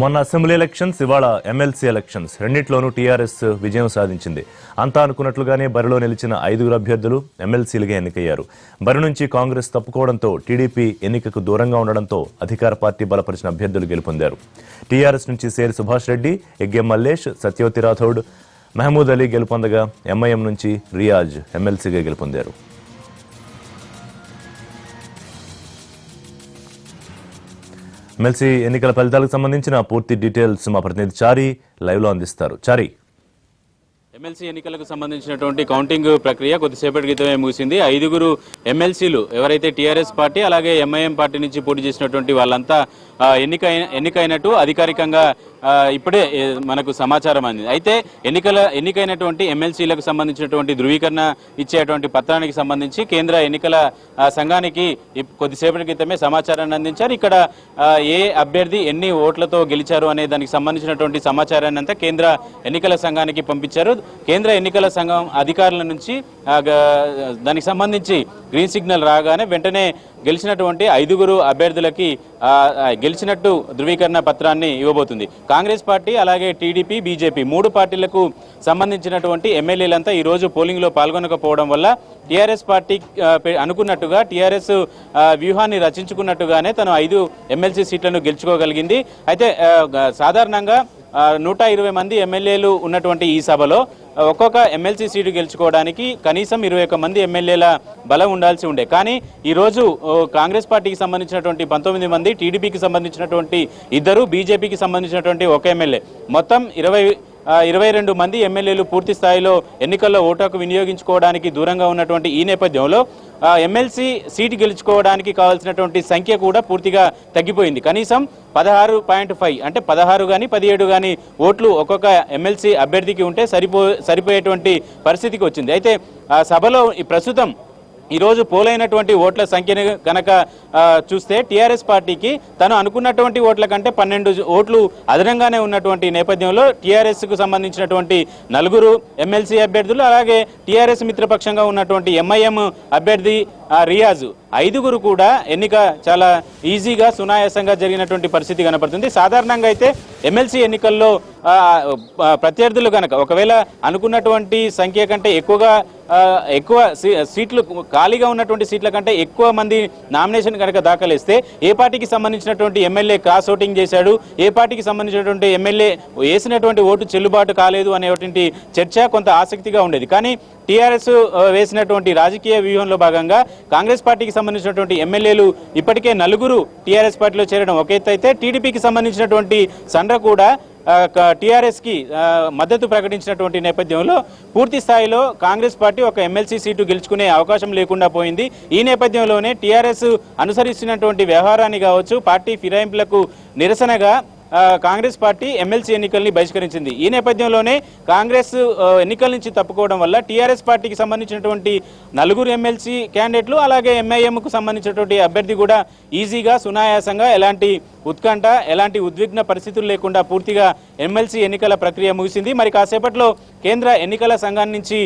మొన్న assembly elections ఇవాళ MLC elections. రెండింటిలోనూ టీఆర్ఎస్ విజయం సాధించింది. అంతా అనుకున్నట్లుగానే బరిలో నిలిచిన ఐదుగురు అభ్యర్థులు ఎమ్మెల్సీలుగా ఎన్నికయ్యారు. బరి నుంచి కాంగ్రెస్ తప్పుకోవడంతో టీడీపీ ఎన్నికకు దూరంగా ఉండడంతో అధికార పార్టీ బలపరిచిన అభ్యర్థులు గెలుపొందారు. టీఆర్ఎస్ నుంచి సేరి సుభాష్ రెడ్డి ఎగ్గెం మల్లేష్ సత్యవతి రాథోడ్ మహమూద్ అలీ గెలుపొందగా ఎంఐఎం నుంచి రియాజ్ ఎమ్మెల్సీగా గెలుపొందారు. ఎమ్మెల్సీ ఎన్నికల ఫలితాలకు సంబంధించిన పూర్తి డీటెయిల్స్ మా ప్రతినిధి చారి లైవ్లో అందిస్తారు. చారి. ఎమ్మెల్సీ ఎన్నికలకు సంబంధించినటువంటి కౌంటింగ్ ప్రక్రియ కొద్దిసేపటి క్రితమే ముగిసింది. ఐదుగురు ఎమ్మెల్సీలు ఎవరైతే టీఆర్ఎస్ పార్టీ అలాగే ఎంఐఎం పార్టీ నుంచి పోటీ చేసినటువంటి వాళ్ళంతా ఎన్నికైన ఎన్నికైనట్టు అధికారికంగా ఇప్పుడే మనకు సమాచారం అందింది. అయితే ఎన్నికల ఎన్నికైనటువంటి ఎమ్మెల్సీలకు సంబంధించినటువంటి ధృవీకరణ ఇచ్చేటువంటి పత్రానికి సంబంధించి కేంద్ర ఎన్నికల సంఘానికి కొద్దిసేపటి క్రితమే సమాచారాన్ని అందించారు. ఇక్కడ ఏ అభ్యర్థి ఎన్ని ఓట్లతో గెలిచారు అనే దానికి సంబంధించినటువంటి సమాచారాన్ని అంతా కేంద్ర ఎన్నికల సంఘానికి పంపించారు. కేంద్ర ఎన్నికల సంఘం అధికారుల నుంచి దానికి సంబంధించి గ్రీన్ సిగ్నల్ రాగానే వెంటనే గెలిచినటువంటి ఐదుగురు అభ్యర్థులకి గెలిచినట్టు ధృవీకరణ పత్రాన్ని ఇవ్వబోతుంది. కాంగ్రెస్ పార్టీ అలాగే టీడీపీ బీజేపీ మూడు పార్టీలకు సంబంధించినటువంటి ఎమ్మెల్యేలంతా ఈ రోజు పాల్గొనకపోవడం వల్ల టీఆర్ఎస్ పార్టీ అనుకున్నట్టుగా టీఆర్ఎస్ వ్యూహాన్ని రచించుకున్నట్టుగానే తను ఐదు ఎమ్మెల్సీ సీట్లను గెలుచుకోగలిగింది. అయితే సాధారణంగా నూట ఇరవై మంది ఎమ్మెల్యేలు ఉన్నటువంటి ఈ సభలో ఒక్కొక్క ఎమ్మెల్సీ సీటు గెలుచుకోవడానికి కనీసం ఇరవై ఒక్క మంది ఎమ్మెల్యేల బలం ఉండాల్సి ఉండే. కానీ ఈరోజు కాంగ్రెస్ పార్టీకి సంబంధించినటువంటి పంతొమ్మిది మంది టీడీపీకి సంబంధించినటువంటి ఇద్దరు బీజేపీకి సంబంధించినటువంటి ఒక ఎమ్మెల్యే. మొత్తం ఇరవై ఇరవై రెండు మంది ఎమ్మెల్యేలు పూర్తి స్థాయిలో ఎన్నికల్లో ఓటాకు వినియోగించుకోవడానికి దూరంగా ఉన్నటువంటి ఈ నేపథ్యంలో ఎమ్మెల్సీ సీటు గెలుచుకోవడానికి కావాల్సినటువంటి సంఖ్య కూడా పూర్తిగా తగ్గిపోయింది. కనీసం పదహారు పాయింట్ ఫైవ్ అంటే పదహారు కానీ పదిహేడు కానీ ఓట్లు ఒక్కొక్క ఎమ్మెల్సీ అభ్యర్థికి ఉంటే సరిపో సరిపోయేటువంటి పరిస్థితికి వచ్చింది. అయితే ఆ సభలో ఈ ప్రస్తుతం ఈరోజు పోలైనటువంటి ఓట్ల సంఖ్యను కనుక చూస్తే టీఆర్ఎస్ పార్టీకి తను అనుకున్నటువంటి ఓట్ల కంటే పన్నెండు ఓట్లు అదనంగానే ఉన్నటువంటి నేపథ్యంలో టీఆర్ఎస్కు సంబంధించినటువంటి నలుగురు ఎమ్మెల్సీ అభ్యర్థులు అలాగే టీఆర్ఎస్ మిత్రపక్షంగా ఉన్నటువంటి ఎంఐఎం అభ్యర్థి రియాజు. ఐదుగురు కూడా ఎన్నిక చాలా ఈజీగా సునాయాసంగా జరిగినటువంటి పరిస్థితి కనపడుతుంది. సాధారణంగా అయితే ఎమ్మెల్సీ ఎన్నికల్లో ప్రత్యర్థులు కనుక ఒకవేళ అనుకున్నటువంటి సంఖ్య కంటే ఎక్కువగా ఎక్కువ సీట్లు ఖాళీగా ఉన్నటువంటి సీట్ల కంటే ఎక్కువ మంది నామినేషన్ కనుక దాఖలిస్తే ఏ పార్టీకి సంబంధించినటువంటి ఎమ్మెల్యే క్రాస్ ఓటింగ్ చేశాడు ఏ పార్టీకి సంబంధించినటువంటి ఎమ్మెల్యే వేసినటువంటి ఓటు చెల్లుబాటు కాలేదు అనేటువంటి చర్చ కొంత ఆసక్తిగా ఉండేది. కానీ టీఆర్ఎస్ వేసినటువంటి రాజకీయ వ్యూహంలో భాగంగా కాంగ్రెస్ పార్టీకి సంబంధించినటువంటి ఎమ్మెల్యేలు ఇప్పటికే నలుగురు టీఆర్ఎస్ పార్టీలో చేరడం ఒక ఎత్తు అయితే టీడీపీకి సంబంధించినటువంటి సండ్ర కూడా టీఆర్ఎస్కి మద్దతు ప్రకటించినటువంటి నేపథ్యంలో పూర్తి స్థాయిలో కాంగ్రెస్ పార్టీ ఒక ఎమ్మెల్సీ సీటు గెలుచుకునే అవకాశం లేకుండా పోయింది. ఈ నేపథ్యంలోనే టీఆర్ఎస్ అనుసరిస్తున్నటువంటి వ్యవహారాన్ని కావచ్చు పార్టీ ఫిరాయింపులకు నిరసనగా కాంగ్రెస్ పార్టీ ఎమ్మెల్సీ ఎన్నికల్ని బహిష్కరించింది. ఈ నేపథ్యంలోనే కాంగ్రెస్ ఎన్నికల నుంచి తప్పుకోవడం వల్ల టీఆర్ఎస్ పార్టీకి సంబంధించినటువంటి నలుగురు ఎమ్మెల్సీ క్యాండిడేట్లు అలాగే ఎంఐఎంకు సంబంధించినటువంటి అభ్యర్థి కూడా ఈజీగా సునాయాసంగా ఎలాంటి ఉత్కంఠ ఎలాంటి ఉద్విగ్న పరిస్థితులు లేకుండా పూర్తిగా ఎమ్మెల్సీ ఎన్నికల ప్రక్రియ ముగిసింది. మరి కాసేపట్లో కేంద్ర ఎన్నికల సంఘం నుంచి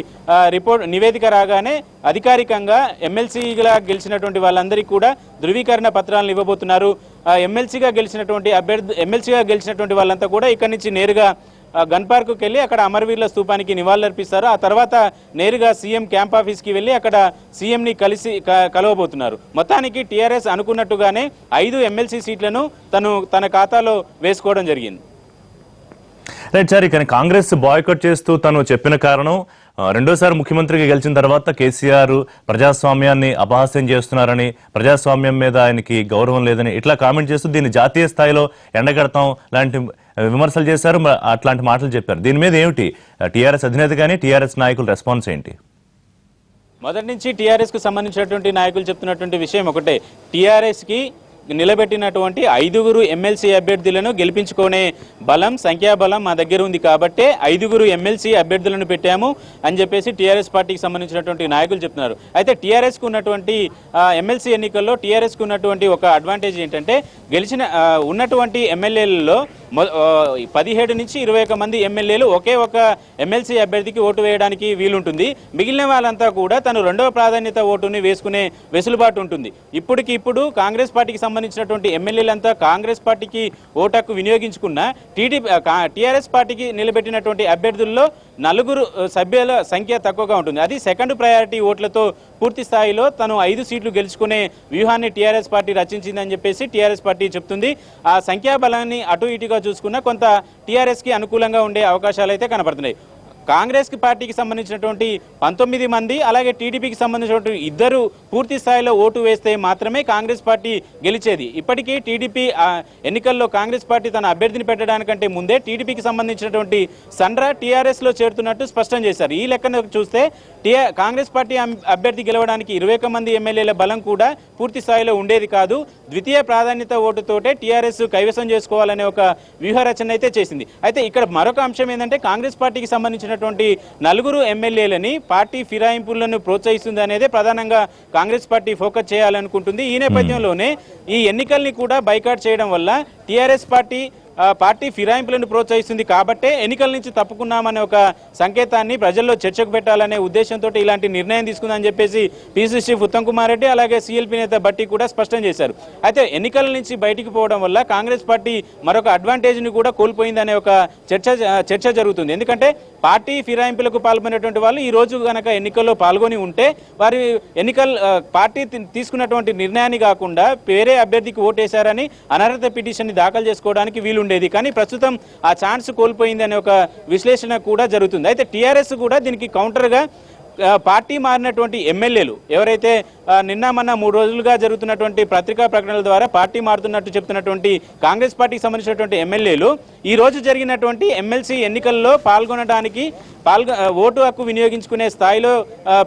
రిపోర్ట్ నివేదిక రాగానే అధికారికంగా ఎమ్మెల్సీగా గెలిచినటువంటి వాళ్ళందరికీ కూడా ధృవీకరణ పత్రాలను ఇవ్వబోతున్నారు. ఎమ్మెల్సీగా గెలిచినటువంటి అభ్యర్థి ఎమ్మెల్సీగా గెలిచినటువంటి వాళ్ళంతా కూడా ఇక్కడి నుంచి నేరుగా గన్ పార్కుకి వెళ్ళి అక్కడ అమరవీరుల స్థూపానికి నివాళులర్పిస్తారు. ఆ తర్వాత నేరుగా సీఎం క్యాంప్ ఆఫీస్కి వెళ్ళి అక్కడ సీఎంని కలిసి క- కలవబోతున్నారు. మొత్తానికి టీఆర్ఎస్ అనుకున్నట్టుగానే ఐదు ఎమ్మెల్సీ సీట్లను తను తన ఖాతాలో వేసుకోవడం జరిగింది. రైట్ సార్ ఇక్కడ కాంగ్రెస్ బాయ్కట్ చేస్తూ తను చెప్పిన కారణం రెండోసారి ముఖ్యమంత్రిగా గెలిచిన తర్వాత కేసీఆర్ ప్రజాస్వామ్యాన్ని అపహాస్యం చేస్తున్నారని ప్రజాస్వామ్యం మీద ఆయనకి గౌరవం లేదని ఇట్లా కామెంట్ చేస్తూ దీన్ని జాతీయ స్థాయిలో ఎండగడతాం లాంటి విమర్శలు చేశారు. అట్లాంటి మాటలు చెప్పారు. దీని మీద ఏమిటి? టీఆర్ఎస్ అధినేత కానీ టీఆర్ఎస్ నాయకుల రెస్పాన్స్ ఏంటి? మొదటి నుంచి టీఆర్ఎస్కు సంబంధించినటువంటి నాయకులు చెప్తున్నటువంటి విషయం ఒకటే. టీఆర్ఎస్కి నిలబెట్టినటువంటి ఐదుగురు ఎమ్మెల్సీ అభ్యర్థులను గెలిపించుకునే బలం సంఖ్యాబలం మా దగ్గర ఉంది కాబట్టే ఐదుగురు ఎమ్మెల్సీ అభ్యర్థులను పెట్టాము అని చెప్పేసి టీఆర్ఎస్ పార్టీకి సంబంధించినటువంటి నాయకులు చెప్తున్నారు. అయితే టీఆర్ఎస్కు ఉన్నటువంటి ఎమ్మెల్సీ ఎన్నికల్లో టీఆర్ఎస్కు ఉన్నటువంటి ఒక అడ్వాంటేజ్ ఏంటంటే గెలిచిన ఉన్నటువంటి ఎమ్మెల్యేలలో పదిహేడు నుంచి ఇరవై ఒక మంది ఎమ్మెల్యేలు ఒకే ఒక ఎమ్మెల్సీ అభ్యర్థికి ఓటు వేయడానికి వీలుంటుంది. మిగిలిన వాళ్ళంతా కూడా తను రెండవ ప్రాధాన్యత ఓటుని వేసుకునే వెసులుబాటు ఉంటుంది. ఇప్పటికి ఇప్పుడు కాంగ్రెస్ పార్టీకి సంబంధించినటువంటి ఎమ్మెల్యేలంతా కాంగ్రెస్ పార్టీకి ఓటకు వినియోగించుకున్న టీడీపీ టీఆర్ఎస్ పార్టీకి నిలబెట్టినటువంటి అభ్యర్థుల్లో నలుగురు సభ్యుల సంఖ్య తక్కువగా ఉంటుంది. అది సెకండ్ ప్రయారిటీ ఓట్లతో పూర్తి స్థాయిలో తను ఐదు సీట్లు గెలుచుకునే వ్యూహాన్ని టీఆర్ఎస్ పార్టీ రచించిందని చెప్పేసి టీఆర్ఎస్ పార్టీ చెప్తుంది. ఆ సంఖ్యాబలాన్ని అటు ఇటుగా చూసుకున్న కొంత టీఆర్ఎస్కి అనుకూలంగా ఉండే అవకాశాలు అయితే కనపడుతున్నాయి. కాంగ్రెస్కి పార్టీకి సంబంధించినటువంటి పంతొమ్మిది మంది అలాగే టీడీపీకి సంబంధించినటువంటి ఇద్దరు పూర్తి స్థాయిలో ఓటు వేస్తే మాత్రమే కాంగ్రెస్ పార్టీ గెలిచేది. ఇప్పటికీ టీడీపీ ఎన్నికల్లో కాంగ్రెస్ పార్టీ తన అభ్యర్థిని పెట్టడానికంటే ముందే టీడీపీకి సంబంధించినటువంటి సండ్రా టీఆర్ఎస్లో చేరుతున్నట్టు స్పష్టం చేశారు. ఈ లెక్కన చూస్తే టీఆర్ కాంగ్రెస్ పార్టీ అభ్యర్థి గెలవడానికి ఇరవై ఒక్క మంది ఎమ్మెల్యేల బలం కూడా పూర్తి స్థాయిలో ఉండేది కాదు. ద్వితీయ ప్రాధాన్యత ఓటుతోటే టీఆర్ఎస్ కైవసం చేసుకోవాలనే ఒక వ్యూహరచన అయితే చేసింది. అయితే ఇక్కడ మరొక అంశం ఏంటంటే కాంగ్రెస్ పార్టీకి సంబంధించిన చేసినటువంటి నలుగురు ఎమ్మెల్యేలని పార్టీ ఫిరాయింపులను ప్రోత్సహిస్తుంది అనేదే ప్రధానంగా కాంగ్రెస్ పార్టీ ఫోకస్ చేయాలనుకుంటుంది. ఈ నేపథ్యంలోనే ఈ ఎన్నికల్ని కూడా బైకాట్ చేయడం వల్ల టీఆర్ఎస్ పార్టీ పార్టీ ఫిరాయింపులను ప్రోత్సహిస్తుంది కాబట్టే ఎన్నికల నుంచి తప్పుకున్నామనే ఒక సంకేతాన్ని ప్రజల్లో చర్చకు పెట్టాలనే ఉద్దేశంతో ఇలాంటి నిర్ణయం తీసుకుందని చెప్పేసి పిసిసి చీఫ్ ఉత్తమ్ కుమార్ రెడ్డి అలాగే సీఎల్పీ నేత బట్టి కూడా స్పష్టం చేశారు. అయితే ఎన్నికల నుంచి బయటికి పోవడం వల్ల కాంగ్రెస్ పార్టీ మరొక అడ్వాంటేజ్ని కూడా కోల్పోయిందనే ఒక చర్చ చర్చ జరుగుతుంది. ఎందుకంటే పార్టీ ఫిరాయింపులకు పాల్గొనేటువంటి వాళ్ళు ఈ రోజు కనుక ఎన్నికల్లో పాల్గొని ఉంటే వారి ఎన్నికల పార్టీ తీసుకున్నటువంటి నిర్ణయాన్ని కాకుండా వేరే అభ్యర్థికి ఓటేశారని అనర్హత పిటిషన్ దాఖలు చేసుకోవడానికి వీలు ఉండేది. కానీ ప్రస్తుతం ఆ ఛాన్స్ కోల్పోయింది అనే ఒక విశ్లేషణ కూడా జరుగుతుంది. అయితే టీఆర్ఎస్ కూడా దీనికి కౌంటర్గా పార్టీ మారినటువంటి ఎమ్మెల్యేలు ఎవరైతే నిన్న మొన్న మూడు రోజులుగా జరుగుతున్నటువంటి పత్రికా ప్రకటనల ద్వారా పార్టీ మారుతున్నట్టు చెప్తున్నటువంటి కాంగ్రెస్ పార్టీకి సంబంధించినటువంటి ఎమ్మెల్యేలు ఈ రోజు జరిగినటువంటి ఎమ్మెల్సీ ఎన్నికల్లో పాల్గొనడానికి పాల్గొ ఓటు హక్కు వినియోగించుకునే స్థాయిలో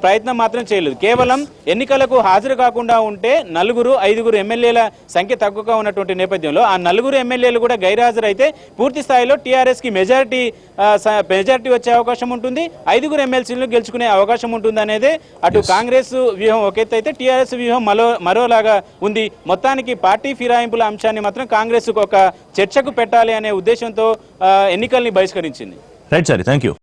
ప్రయత్నం మాత్రం చేయలేదు. కేవలం ఎన్నికలకు హాజరు కాకుండా ఉంటే నలుగురు ఐదుగురు ఎమ్మెల్యేల సంఖ్య తక్కువగా ఉన్నటువంటి నేపథ్యంలో ఆ నలుగురు ఎమ్మెల్యేలు కూడా గైర్హాజరైతే పూర్తి స్థాయిలో టీఆర్ఎస్కి మెజారిటీ మెజారిటీ వచ్చే అవకాశం ఉంటుంది. ఐదుగురు ఎమ్మెల్సీలను గెలుచుకునే అవకాశం ఉంటుంది అనేది అటు కాంగ్రెస్ వ్యూహం. ఒక ఎత్తు అయితే టీఆర్ఎస్ వ్యూహం మరో మరోలాగా ఉంది. మొత్తానికి పార్టీ ఫిరాయింపుల అంశాన్ని మాత్రం కాంగ్రెస్ ఒక చర్చకు పెట్టాలి అనే ఉద్దేశంతో ఎన్నికల్ని బహిష్కరించింది. Right sir thank you